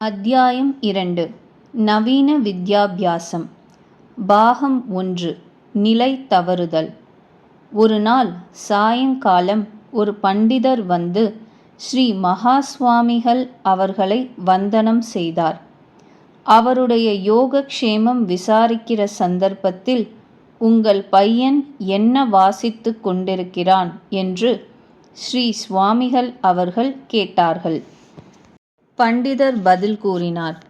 அத்தியாயம் இரண்டு. நவீன வித்யாபியாசம். பாகம் ஒன்று. நிலை தவறுதல். ஒரு நாள் சாயங்காலம் ஒரு பண்டிதர் வந்து ஸ்ரீ மகாஸ்வாமிகள் அவர்களை வந்தனம் செய்தார். அவருடைய யோகக்ஷேமம் விசாரிக்கிற சந்தர்ப்பத்தில் உங்கள் பையன் என்ன வாசித்து கொண்டிருக்கிறான்? என்று ஸ்ரீ சுவாமிகள் அவர்கள் கேட்டார்கள். பண்டிதர் பதில் கூறினார்.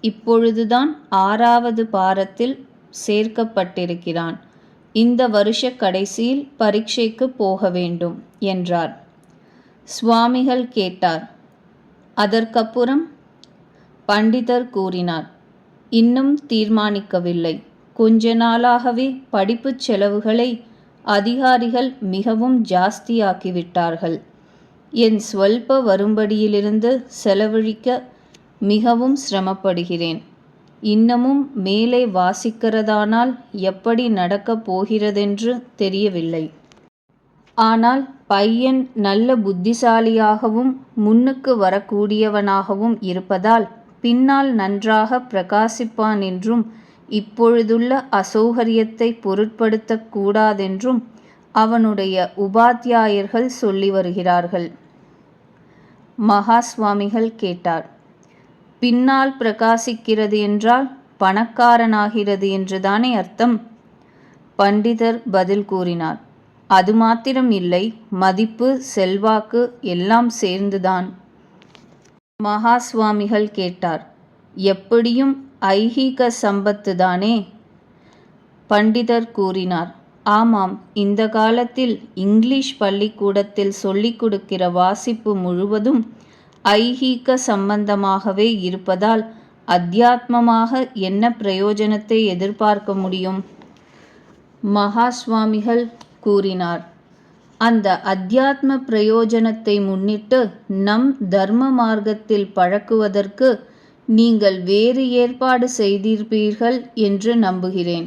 இப்பொழுதுதான் ஆறாவது பாரத்தில் சேர்க்கப்பட்டிருக்கிறான். இந்த வருஷ கடைசியில் பரீட்சைக்கு போக வேண்டும் என்றார். சுவாமிகள் கேட்டார். அதற்கப்புறம் பண்டிதர் கூறினார். இன்னும் தீர்மானிக்கவில்லை. கொஞ்ச நாளாகவே படிப்புச் செலவுகளை அதிகாரிகள் மிகவும் ஜாஸ்தியாக்கிவிட்டார்கள். என் ஸ்வல்ப வரும்படியிலிருந்து செலவழிக்க மிகவும் சிரமப்படுகிறேன். இன்னமும் மேலே வாசிக்கிறதானால் எப்படி நடக்கப் போகிறதென்று தெரியவில்லை. ஆனால் பையன் நல்ல புத்திசாலியாகவும் முன்னுக்கு வரக்கூடியவனாகவும் இருப்பதால் பின்னால் நன்றாக பிரகாசிப்பான் என்றும் இப்பொழுதுள்ள அசௌகரியத்தை பொருட்படுத்தக்கூடாதென்றும் அவனுடைய உபாத்தியாயர்கள் சொல்லி வருகிறார்கள். மகா சுவாமிகள் கேட்டார். பின்னால் பிரகாசிக்கிறது என்றால் பணக்காரனாகிறது என்றுதானே அர்த்தம்? பண்டிதர் பதில் கூறினார். அது மாத்திரம் இல்லை மதிப்பு செல்வாக்கு எல்லாம் சேர்ந்துதான். மகா சுவாமிகள் கேட்டார். எப்படியும் ஐஹீக சம்பத்து தானே பண்டிதர் கூறினார். ஆமாம் இந்த காலத்தில் இங்கிலீஷ் பள்ளிக்கூடத்தில் சொல்லிக் கொடுக்கிற வாசிப்பு முழுவதும் ஐஹீக சம்பந்தமாகவே இருப்பதால் அத்தியாத்மமாக என்ன பிரயோஜனத்தை எதிர்பார்க்க முடியும்? மகா சுவாமிகள் கூறினார் அந்த அத்தியாத்ம பிரயோஜனத்தை முன்னிட்டு நம் தர்ம மார்க்கத்தில் பழக்குவதற்கு நீங்கள் வேறு ஏற்பாடு செய்திருப்பீர்கள் என்று நம்புகிறேன்.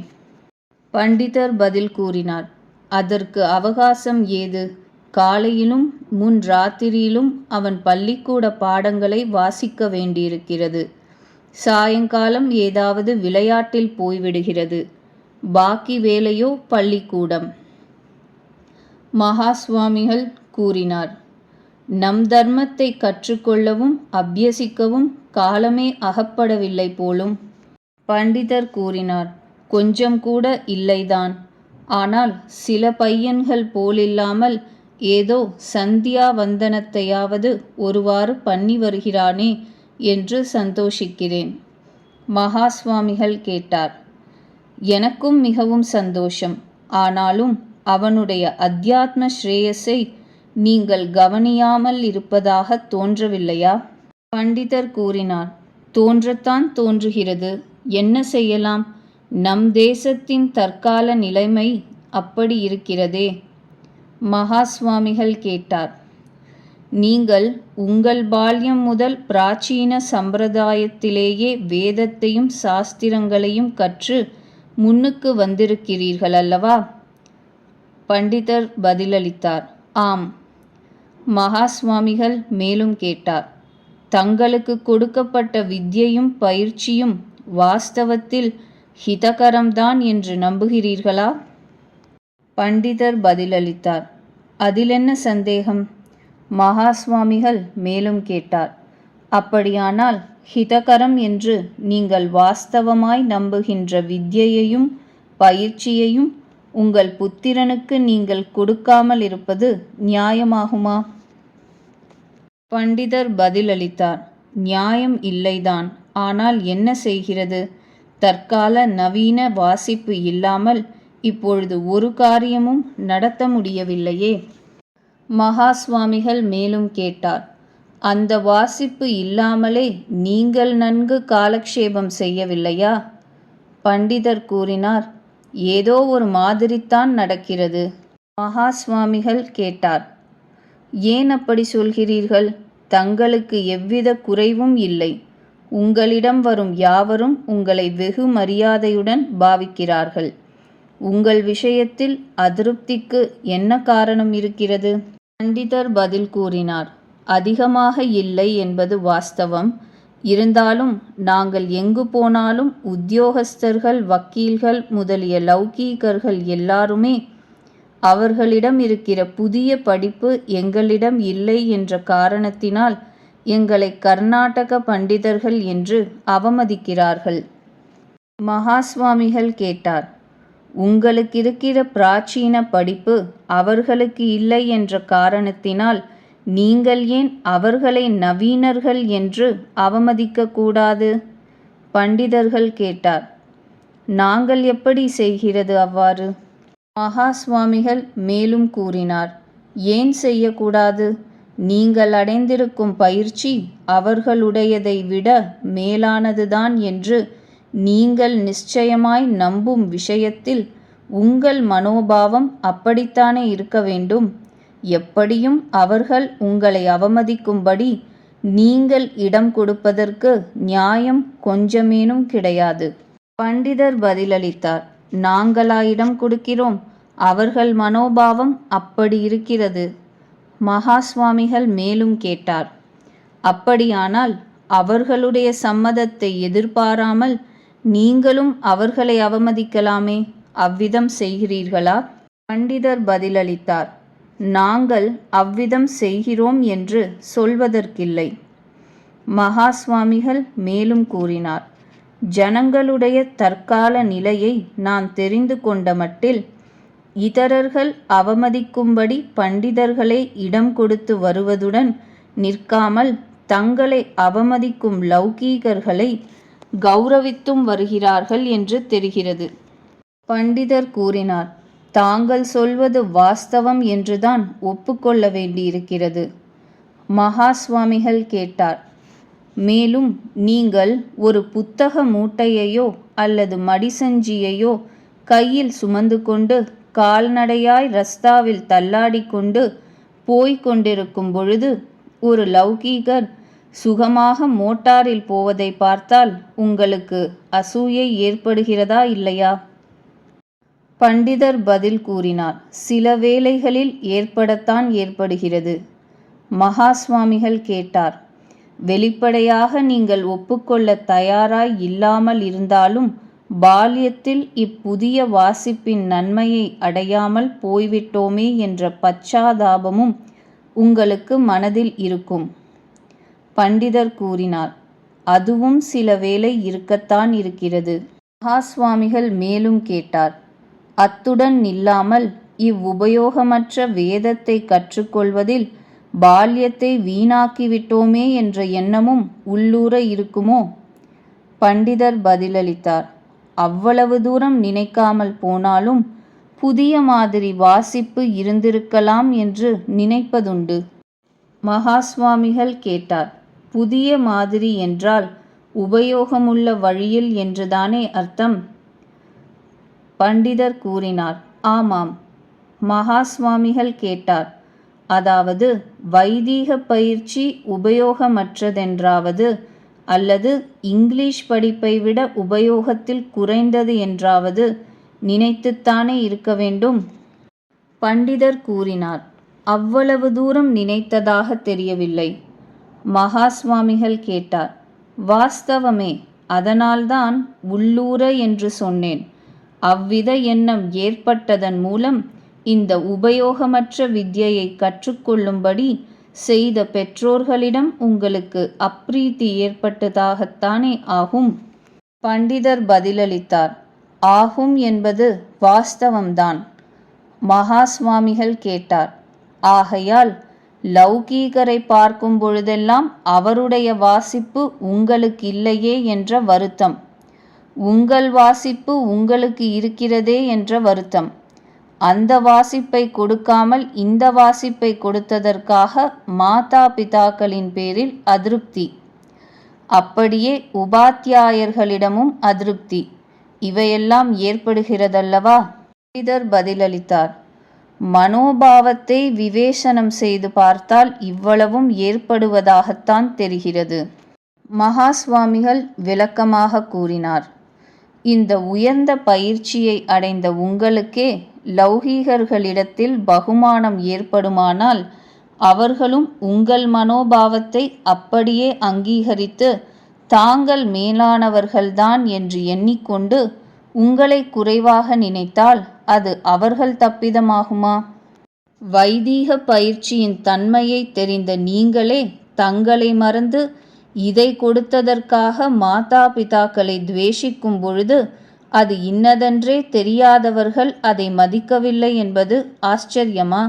பண்டிதர் பதில் கூறினார். அதற்கு அவகாசம் ஏது? காலையிலும் முன் ராத்திரியிலும் அவன் பள்ளிக்கூட பாடங்களை வாசிக்க வேண்டியிருக்கிறது. சாயங்காலம் ஏதாவது விளையாட்டில் போய்விடுகிறது. பாக்கி வேலையோ பள்ளிக்கூடம். மகா சுவாமிகள் கூறினார். நம் தர்மத்தை கற்றுக்கொள்ளவும் அபியசிக்கவும் காலமே அகப்படவில்லை போலும். பண்டிதர் கூறினார். கொஞ்சம் கூட இல்லைதான். ஆனால் சில பையன்கள் போலில்லாமல் ஏதோ சந்தியா வந்தனத்தையாவது ஒருவாறு பண்ணி வருகிறானே என்று சந்தோஷிக்கிறேன். மகா சுவாமிகள் கேட்டார். எனக்கும் மிகவும் சந்தோஷம். ஆனாலும் அவனுடைய அத்தியாத்ம ஸ்ரேயஸை நீங்கள் கவனியாமல் இருப்பதாக தோன்றவில்லையா? பண்டிதர் கூறினார். தோன்றத்தான் தோன்றுகிறது. என்ன செய்யலாம்? நம் தேசத்தின் தற்கால நிலைமை அப்படி இருக்கிறதே. மகாஸ்வாமிகள் கேட்டார். நீங்கள் உங்கள் பால்யம் முதல் பிராச்சீன சம்பிரதாயத்திலேயே வேதத்தையும் சாஸ்திரங்களையும் கற்று முன்னுக்கு வந்திருக்கிறீர்கள் அல்லவா? பண்டிதர் பதிலளித்தார். ஆம். மகாஸ்வாமிகள் மேலும் கேட்டார். தங்களுக்கு கொடுக்கப்பட்ட வித்யையும் பயிற்சியும் வாஸ்தவத்தில் ஹிதகரம்தான் என்று நம்புகிறீர்களா? பண்டிதர் பதிலளித்தார். அதிலென்ன சந்தேகம்? மகா சுவாமிகள் மேலும் கேட்டார். அப்படியானால் ஹிதகரம் என்று நீங்கள் வாஸ்தவமாய் நம்புகின்ற வித்யையையும் பயிற்சியையும் உங்கள் புத்திரனுக்கு நீங்கள் கொடுக்காமல் இருப்பது நியாயமாகுமா? பண்டிதர் பதிலளித்தார். நியாயம் இல்லைதான். ஆனால் என்ன செய்கிறது? தற்கால நவீன வாசிப்பு இல்லாமல் இப்பொழுது ஒரு காரியமும் நடத்த முடியவில்லையே. மகா சுவாமிகள் மேலும் கேட்டார் அந்த வாசிப்பு இல்லாமலே நீங்கள் நன்கு காலக்ஷேபம் செய்யவில்லையா? பண்டிதர் கூறினார் ஏதோ ஒரு மாதிரித்தான் நடக்கிறது. மகா சுவாமிகள் கேட்டார் ஏன் அப்படி சொல்கிறீர்கள்? தங்களுக்கு எவ்வித குறைவும் இல்லை. உங்களிடம் வரும் யாவரும் உங்களை வெகு மரியாதையுடன் பாவிக்கிறார்கள். உங்கள் விஷயத்தில் அதிருப்திக்கு என்ன காரணம் இருக்கிறது? பண்டிதர் பதில் கூறினார் அதிகமாக இல்லை என்பது வாஸ்தவம். இருந்தாலும் நாங்கள் எங்கு போனாலும் உத்தியோகஸ்தர்கள் வக்கீல்கள் முதலிய லௌகீகர்கள் எல்லாருமே அவர்களிடம் இருக்கிற புதிய படிப்பு எங்களிடம் இல்லை என்ற காரணத்தினால் எங்களை கர்நாடக பண்டிதர்கள் என்று அவமதிக்கிறார்கள். மகாஸ்வாமிகள் கேட்டார் உங்களுக்கிருக்கிற பிராச்சீன படிப்பு அவர்களுக்கு இல்லை என்ற காரணத்தினால் நீங்கள் ஏன் அவர்களை நவீனர்கள் என்று அவமதிக்கக்கூடாது பண்டிதர்கள் கேட்டார் நாங்கள் எப்படி செய்கிறது அவ்வாறு? மகா சுவாமிகள் மேலும் கூறினார் ஏன் செய்யக்கூடாது? நீங்கள் அடைந்திருக்கும் பயிற்சி அவர்களுடையதை விட மேலானதுதான் என்று நீங்கள் நிச்சயமாய் நம்பும் விஷயத்தில் உங்கள் மனோபாவம் அப்படித்தானே இருக்க வேண்டும். எப்படியும் அவர்கள் உங்களை அவமதிக்கும்படி நீங்கள் இடம் கொடுப்பதற்கு நியாயம் கொஞ்சமேனும் கிடையாது. பண்டிதர் பதிலளித்தார் நாங்களா இடம் கொடுக்கிறோம். அவர்கள் மனோபாவம் அப்படி இருக்கிறது. மகாஸ்வாமிகள் மேலும் கேட்டார் அப்படியானால் அவர்களுடைய சம்மதத்தை எதிர்பாராமல் நீங்களும் அவர்களை அவமதிக்கலாமே? அவ்விதம் செய்கிறீர்களா? பண்டிதர் பதிலளித்தார் நாங்கள் அவ்விதம் செய்கிறோம் என்று சொல்வதற்கில்லை. மகா சுவாமிகள் மேலும் கூறினார் ஜனங்களுடைய தற்கால நிலையை நான் தெரிந்து கொண்ட மட்டில் இதரர்கள் அவமதிக்கும்படி பண்டிதர்களை இடம் கொடுத்து வருவதுடன் நிற்காமல் தங்களை அவமதிக்கும் லௌகீகர்களை கௌரவித்தும் வருகிறார்கள் என்று தெரிகிறது. பண்டிதர் கூறினார் தாங்கள் சொல்வது வாஸ்தவம் என்றுதான் ஒப்புக்கொள்ள வேண்டியிருக்கிறது. மகா சுவாமிகள் கேட்டார் மேலும் நீங்கள் ஒரு புத்தக மூட்டையையோ அல்லது மடிசஞ்சியையோ கையில் சுமந்து கொண்டு கால்நடையாய் ரஸ்தாவில் தள்ளாடி கொண்டு போய்க் கொண்டிருக்கும் பொழுது ஒரு லௌகீகர் சுகமாக மோட்டாரில் போவதை பார்த்தால் உங்களுக்கு அசூயை ஏற்படுகிறதா இல்லையா? பண்டிதர் பதில் கூறினார் சில வேளைகளில் ஏற்படத்தான் ஏற்படுகிறது மகா சுவாமிகள் கேட்டார் வெளிப்படையாக நீங்கள் ஒப்புக்கொள்ள தயாராய் இல்லாமல் இருந்தாலும் பால்யத்தில் இப்புதிய வாசிப்பின் நன்மையை அடையாமல் போய்விட்டோமே என்ற பச்சாதாபமும் உங்களுக்கு மனதில் இருக்கும். பண்டிதர் கூறினார் அதுவும் சில வேளை இருக்கத்தான் இருக்கிறது மகாஸ்வாமிகள் மேலும் கேட்டார் அத்துடன் நில்லாமல் இவ்வுபயோகமற்ற வேதத்தை கற்றுக்கொள்வதில் பால்யத்தை வீணாக்கிவிட்டோமே என்ற எண்ணமும் உள்ளூர இருக்குமோ பண்டிதர் பதிலளித்தார் அவ்வளவு தூரம் நினைக்காமல் போனாலும் புதிய மாதிரி வாசிப்பு இருந்திருக்கலாம் என்று நினைப்பதுண்டு. மகாஸ்வாமிகள் கேட்டார் புதிய மாதிரி என்றால் உபயோகமுள்ள வழியில் என்றுதானே அர்த்தம்? பண்டிதர் கூறினார் ஆமாம். மகாஸ்வாமிகள் கேட்டார் அதாவது வைதீக பயிற்சி உபயோகமற்றதென்றாவது அல்லது இங்கிலீஷ் படிப்பை விட உபயோகத்தில் குறைந்தது என்றாவது நினைத்துத்தானே இருக்க வேண்டும்? பண்டிதர் கூறினார் அவ்வளவு தூரம் நினைத்ததாக தெரியவில்லை. மகா சுவாமிகள் கேட்டார் வாஸ்தவமே அதனால்தான் உள்ளூர என்று சொன்னேன். அவ்வித எண்ணம் ஏற்பட்டதன் மூலம் இந்த உபயோகமற்ற வித்யையை கற்றுக்கொள்ளும்படி செய்த பெற்றோர்களிடம் உங்களுக்கு அப்ரீத்தி ஏற்பட்டதாகத்தானே ஆகும்? பண்டிதர் பதிலளித்தார் ஆகும் என்பது வாஸ்தவம்தான். மகா சுவாமிகள் கேட்டார் ஆகையால் லௌகீகரை பார்க்கும் பொழுதெல்லாம் அவருடைய வாசிப்பு உங்களுக்கு இல்லையே என்ற வருத்தம். உங்கள் வாசிப்பு உங்களுக்கு இருக்கிறதே என்ற வருத்தம். அந்த வாசிப்பை கொடுக்காமல் இந்த வாசிப்பை கொடுத்ததற்காக மாதா பிதாக்களின் பேரில் அதிருப்தி. அப்படியே உபாத்தியாயர்களிடமும் அதிருப்தி. இவையெல்லாம் ஏற்படுகிறதல்லவா? இதர் பதிலளித்தார். மனோபாவத்தை விவேசனம் செய்து பார்த்தால் இவ்வளவும் ஏற்படுவதாகத்தான் தெரிகிறது. மகா சுவாமிகள் விளக்கமாக கூறினார். இந்த உயர்ந்த பயிற்சியை அடைந்த உங்களுக்கே லௌகீகர்களிடத்தில் பகுமானம் ஏற்படுமானால் அவர்களும் உங்கள் மனோபாவத்தை அப்படியே அங்கீகரித்து தாங்கள் மேலானவர்கள்தான் என்று எண்ணிக்கொண்டு உங்களை குறைவாக நினைத்தால் அது அவர்கள் தப்பிதமாகுமா? வைதீக பயிற்சியின் தன்மையை தெரிந்த நீங்களே தங்களை மறந்து இதை கொடுத்ததற்காக மாதா பிதாக்களை துவேஷிக்கும் பொழுது அது இன்னதென்றே தெரியாதவர்கள் அதை மதிக்கவில்லை என்பது ஆச்சரியமா?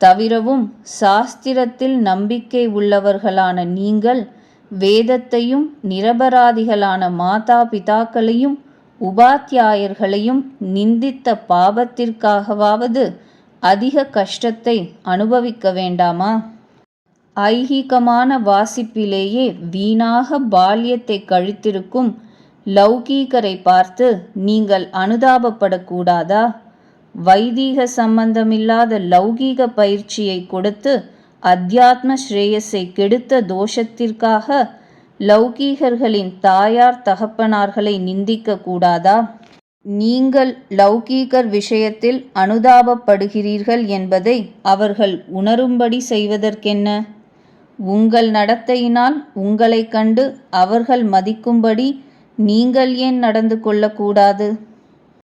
தவிரவும் சாஸ்திரத்தில் நம்பிக்கை உள்ளவர்களான நீங்கள் வேதத்தையும் நிரபராதிகளான மாதா பிதாக்களையும் உபாத்தியாயர்களையும் நிந்தித்த பாவத்திற்காகவாவது அதிக கஷ்டத்தை அனுபவிக்க வேண்டாமா? ஐகீகமான வாசிப்பிலேயே வீணாக பால்யத்தை கழித்திருக்கும் லௌகீகரை பார்த்து நீங்கள் அனுதாபப்படக்கூடாதா? வைதீக சம்பந்தமில்லாத லௌகீக பயிற்சியை கொடுத்து அத்தியாத்ம ஸ்ரேயஸை கெடுத்த தோஷத்திற்காக லௌகீகர்களின் தாயார் தகப்பனார்களை நிந்திக்க கூடாதா நீங்கள் லௌகீகர் விஷயத்தில் அனுதாபப்படுகிறீர்கள் என்பதை அவர்கள் உணரும்படி செய்வதற்கென்ன? உங்கள் நடத்தையினால் உங்களைக் கண்டு அவர்கள் மதிக்கும்படி நீங்கள் ஏன் நடந்து கொள்ளக்கூடாது?